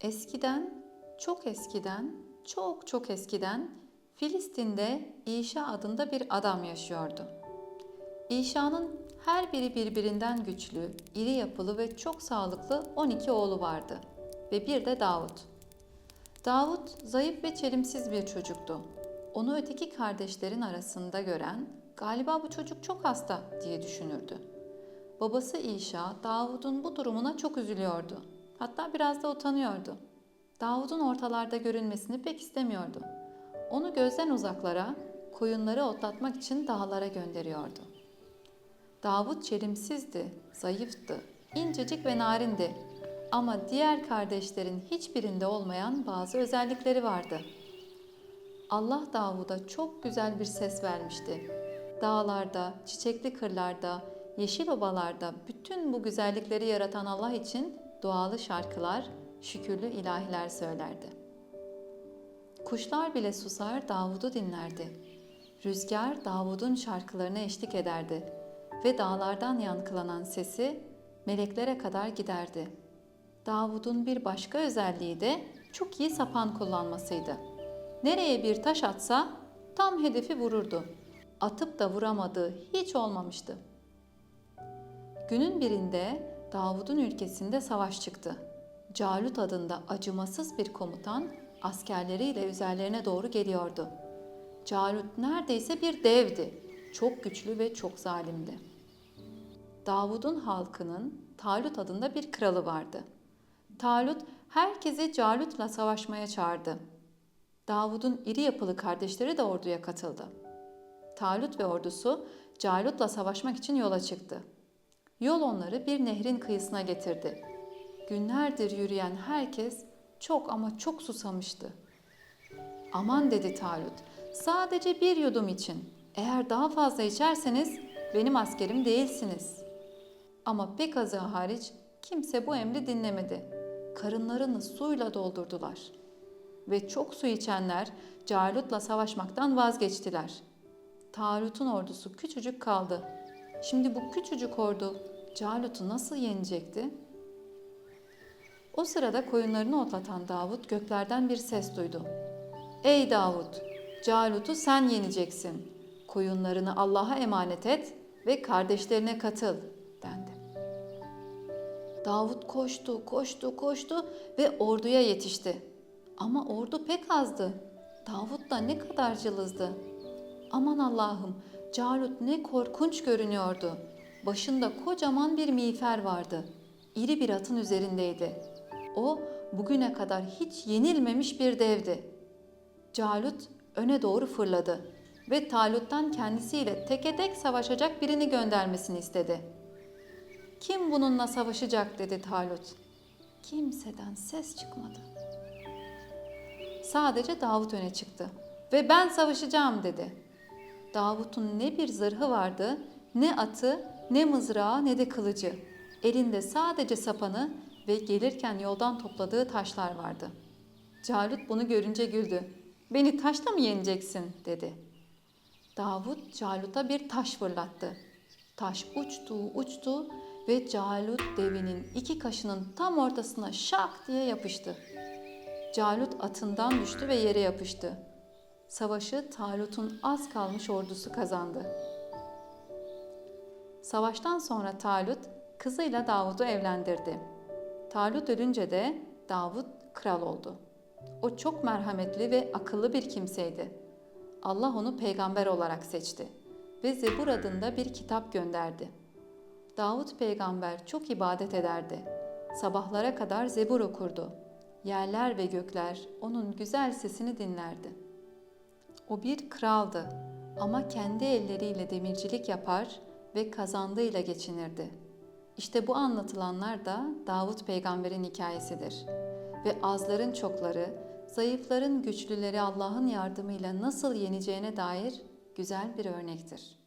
Eskiden, çok eskiden, çok çok eskiden Filistin'de İşa adında bir adam yaşıyordu. İşa'nın her biri birbirinden güçlü, iri yapılı ve çok sağlıklı 12 oğlu vardı ve bir de Davut. Davut zayıf ve çelimsiz bir çocuktu. Onu öteki kardeşlerin arasında gören galiba bu çocuk çok hasta diye düşünürdü. Babası İşa Davud'un bu durumuna çok üzülüyordu. Hatta biraz da utanıyordu. Davud'un ortalarda görünmesini pek istemiyordu. Onu gözden uzaklara, koyunları otlatmak için dağlara gönderiyordu. Davut çelimsizdi, zayıftı, incecik ve narindi. Ama diğer kardeşlerin hiçbirinde olmayan bazı özellikleri vardı. Allah Davud'a çok güzel bir ses vermişti. Dağlarda, çiçekli kırlarda, yeşil obalarda bütün bu güzellikleri yaratan Allah için dualı şarkılar, şükürlü ilahiler söylerdi. Kuşlar bile susar Davud'u dinlerdi. Rüzgar Davud'un şarkılarına eşlik ederdi ve dağlardan yankılanan sesi meleklere kadar giderdi. Davud'un bir başka özelliği de çok iyi sapan kullanmasıydı. Nereye bir taş atsa tam hedefi vururdu. Atıp da vuramadığı hiç olmamıştı. Günün birinde Davud'un ülkesinde savaş çıktı. Calut adında acımasız bir komutan askerleriyle üzerlerine doğru geliyordu. Calut neredeyse bir devdi. Çok güçlü ve çok zalimdi. Davud'un halkının Talut adında bir kralı vardı. Talut herkesi Calut'la savaşmaya çağırdı. Davud'un iri yapılı kardeşleri de orduya katıldı. Talut ve ordusu Calut'la savaşmak için yola çıktı. Yol onları bir nehrin kıyısına getirdi. Günlerdir yürüyen herkes çok ama çok susamıştı. Aman dedi Talut, sadece bir yudum için. Eğer daha fazla içerseniz benim askerim değilsiniz. Ama pek azı hariç kimse bu emri dinlemedi. Karınlarını suyla doldurdular. Ve çok su içenler Calut'la savaşmaktan vazgeçtiler. Talut'un ordusu küçücük kaldı. Şimdi bu küçücük ordu Calut'u nasıl yenecekti? O sırada koyunlarını otlatan Davut göklerden bir ses duydu. Ey Davut, Calut'u sen yeneceksin. Koyunlarını Allah'a emanet et ve kardeşlerine katıl, dendi. Davut koştu, koştu, koştu ve orduya yetişti. Ama ordu pek azdı. Davut da ne kadar cılızdı. Aman Allah'ım, Calut ne korkunç görünüyordu. Başında kocaman bir miğfer vardı. İri bir atın üzerindeydi. O bugüne kadar hiç yenilmemiş bir devdi. Calut öne doğru fırladı ve Talut'tan kendisiyle teke tek savaşacak birini göndermesini istedi. Kim bununla savaşacak dedi Talut. Kimseden ses çıkmadı. Sadece Davut öne çıktı ve ben savaşacağım dedi. Davut'un ne bir zırhı vardı, ne atı, ne mızrağı, ne de kılıcı. Elinde sadece sapanı ve gelirken yoldan topladığı taşlar vardı. Calut bunu görünce güldü. Beni taşla mı yeneceksin dedi. Davut Calut'a bir taş fırlattı. Taş uçtu uçtu ve Calut devinin iki kaşının tam ortasına şak diye yapıştı. Calut atından düştü ve yere yapıştı. Savaşı Talut'un az kalmış ordusu kazandı. Savaştan sonra Talut kızıyla Davud'u evlendirdi. Talut ölünce de Davud kral oldu. O çok merhametli ve akıllı bir kimseydi. Allah onu peygamber olarak seçti ve Zebur adında bir kitap gönderdi. Davud peygamber çok ibadet ederdi. Sabahlara kadar Zebur okurdu. Yerler ve gökler onun güzel sesini dinlerdi. O bir kraldı ama kendi elleriyle demircilik yapar ve kazandığıyla geçinirdi. İşte bu anlatılanlar da Davut peygamberin hikayesidir. Ve azların çokları, zayıfların güçlüleri Allah'ın yardımıyla nasıl yeneceğine dair güzel bir örnektir.